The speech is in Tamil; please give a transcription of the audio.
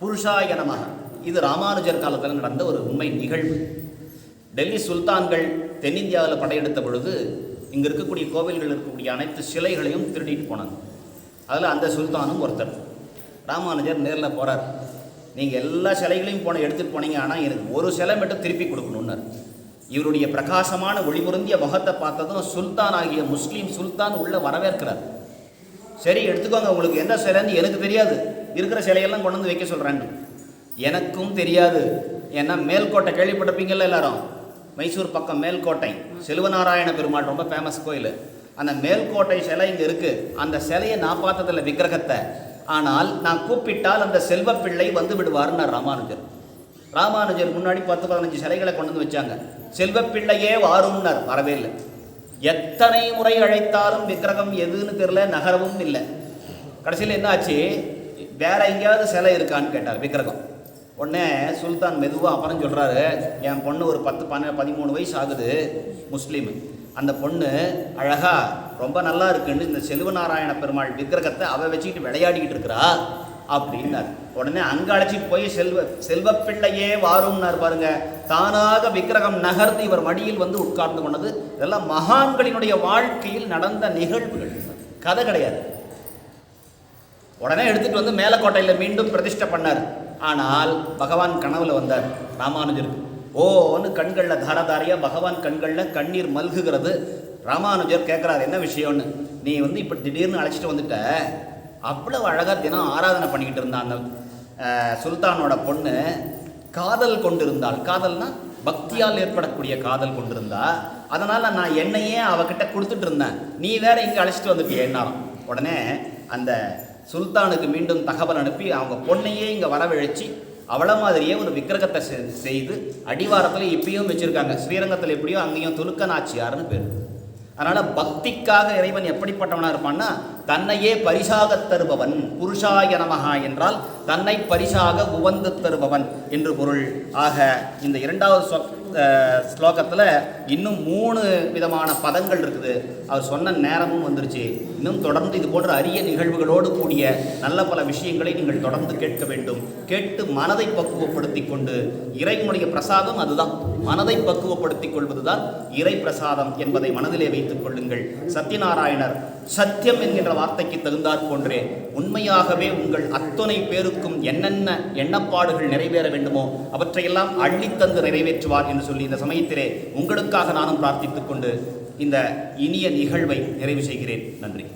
புருஷாய நமக இது ராமானுஜர் காலத்தில் நடந்த ஒரு உண்மை நிகழ்வு. டெல்லி சுல்தான்கள் தென்னிந்தியாவில் படையெடுத்த பொழுது இங்கே இருக்கக்கூடிய கோவில்கள் இருக்கக்கூடிய அனைத்து சிலைகளையும் திருடிட்டு போனாங்க. அதில் அந்த சுல்தானும் ஒருத்தர். ராமானுஜர் நேரில் போகிறார் நீங்கள் எல்லா சிலைகளையும் போன எடுத்துகிட்டு போனீங்க ஆனால் எனக்கு ஒரு சிலை மட்டும் திருப்பி கொடுக்கணுன்னார் இவருடைய பிரகாசமான ஒளிபுருந்திய முகத்தை பார்த்ததும் சுல்தான் ஆகிய முஸ்லீம் சுல்தான் உள்ளே வரவேற்கிறார். சரி எடுத்துக்கோங்க உங்களுக்கு எந்த சிலைன்னு எனக்கு தெரியாது. இருக்கிற சிலையெல்லாம் கொண்டு வந்து வைக்க சொல்கிறாங்க எனக்கும் தெரியாது. ஏன்னா மேல்கோட்டை கேள்விப்பட்டிருப்பீங்கல்ல எல்லாரும்? மைசூர் பக்கம் மேல்கோட்டை. செல்வநாராயண பெருமாள் ரொம்ப ஃபேமஸ் கோயில். அந்த மேல்கோட்டை சிலை இங்கே இருக்குது அந்த சிலையை நான் பார்த்ததில்ல விக்கிரகத்தை. ஆனால் நான் கூப்பிட்டால் அந்த செல்வப்பிள்ளை வந்து விடுவார்னார் ராமானுஜர். ராமானுஜர் முன்னாடி பத்து பதினஞ்சு சிலைகளை கொண்டு வந்து வச்சாங்க. செல்வப்பிள்ளையே வாரும்னார். வரவே இல்லை. எத்தனை முறை அழைத்தாலும் விக்கிரகம் எதுன்னு தெரியல நகரவும் இல்லை. கடைசியில் என்ன ஆச்சு வேற எங்கேயாவது சிலை இருக்கான்னு கேட்டார் விக்கிரகம். உடனே சுல்தான் மெதுவாக அப்புறம் சொல்கிறாரு என் பொண்ணு ஒரு பத்து பன்ன பதிமூணு வயசு ஆகுது முஸ்லீம். அந்த பொண்ணு அழகா ரொம்ப நல்லா இருக்குன்னு இந்த செல்வநாராயண பெருமாள் விக்கிரகத்தை அவ வச்சுக்கிட்டு விளையாடிக்கிட்டு இருக்கிறா அப்படின்னார். உடனே அங்கே அழைச்சிட்டு போய் செல்வ செல்வப்பிள்ளையே வாரும்னார் பாருங்க. தானாக விக்கிரகம் நகர்ந்து இவர் மடியில் வந்து உட்கார்ந்து கொண்டது. இதெல்லாம் மகான்களினுடைய வாழ்க்கையில் நடந்த நிகழ்வுகள். கதை கிடையாது. உடனே எடுத்துகிட்டு வந்து மேலக்கோட்டையில் மீண்டும் பிரதிஷ்டை பண்ணார். ஆனால் பகவான் கனவுல வந்தார். ராமானுஜருக்கு. ஓன்னு கண்களில் தாரதாரியாக பகவான் கண்களில் கண்ணீர் மல்குகிறது. ராமானுஜர் கேட்குறாரு என்ன விஷயம்னு? நீ வந்து இப்போ திடீர்னு அழைச்சிட்டு வந்துட்ட. அவ்வளோ அழகாக தினம் ஆராதனை பண்ணிக்கிட்டு இருந்தான் அந்த சுல்தானோட பொண்ணு. காதல் கொண்டிருந்தாள். காதல்னா பக்தியால் ஏற்படக்கூடிய காதல் கொண்டிருந்தா. அதனால் நான் என்னையே அவகிட்ட கொடுத்துட்டு இருந்தேன். நீ வேற இங்கே அழைச்சிட்டு வந்துட்டிய என்னாலும் உடனே அந்த சுல்தானுக்கு மீண்டும் தகவல் அனுப்பி அவங்க பொண்ணையே இங்கே வரவழைச்சி அவளை மாதிரியே ஒரு விக்கிரகத்தை செ- செய்து அடிவாரத்தில் இப்பயும் வச்சுருக்காங்க. ஸ்ரீரங்கத்தில் எப்படியோ அங்கேயும் துலுக்க நாச்சியார்னு பேர். அதனால் பக்திக்காக இறைவன் எப்படிப்பட்டவனாக இருப்பான்னா தன்னையே பரிசாக தருபவன் புருஷாய நமகா என்றால் தன்னை பரிசாக உவந்து தருபவன் என்று பொருள். ஆக இந்த இரண்டாவது ஸ்லோகத்தில் இன்னும் மூணு விதமான பதங்கள் இருக்குது. அவர் சொன்ன நேரமும் வந்துருச்சு. இன்னும் தொடர்ந்து இது போன்ற அரிய நிகழ்வுகளோடு கூடிய நல்ல பல விஷயங்களை நீங்கள் தொடர்ந்து கேட்க வேண்டும். கேட்டு மனதை பக்குவப்படுத்தி கொண்டு இறைவனுடைய பிரசாதம் அதுதான். மனதை பக்குவப்படுத்திக் கொள்வதுதான் இறை பிரசாதம் என்பதை மனதிலே வைத்துக் கொள்ளுங்கள். சத்யநாராயணர் சத்தியம் என்கின்ற வார்த்தைக்கு தகுந்தாற் போன்றே உண்மையாகவே உங்கள் அத்தனை பேருக்கும் என்னென்ன எண்ணப்பாடுகள் நிறைவேற வேண்டுமோ அவற்றையெல்லாம் அள்ளித்தந்து நிறைவேற்றுவார் என்று சொல்லி இந்த சமயத்திலே உங்களுக்காக நானும் பிரார்த்தித்துக் கொண்டு இந்த இனிய நிகழ்வை நிறைவு செய்கிறேன். நன்றி.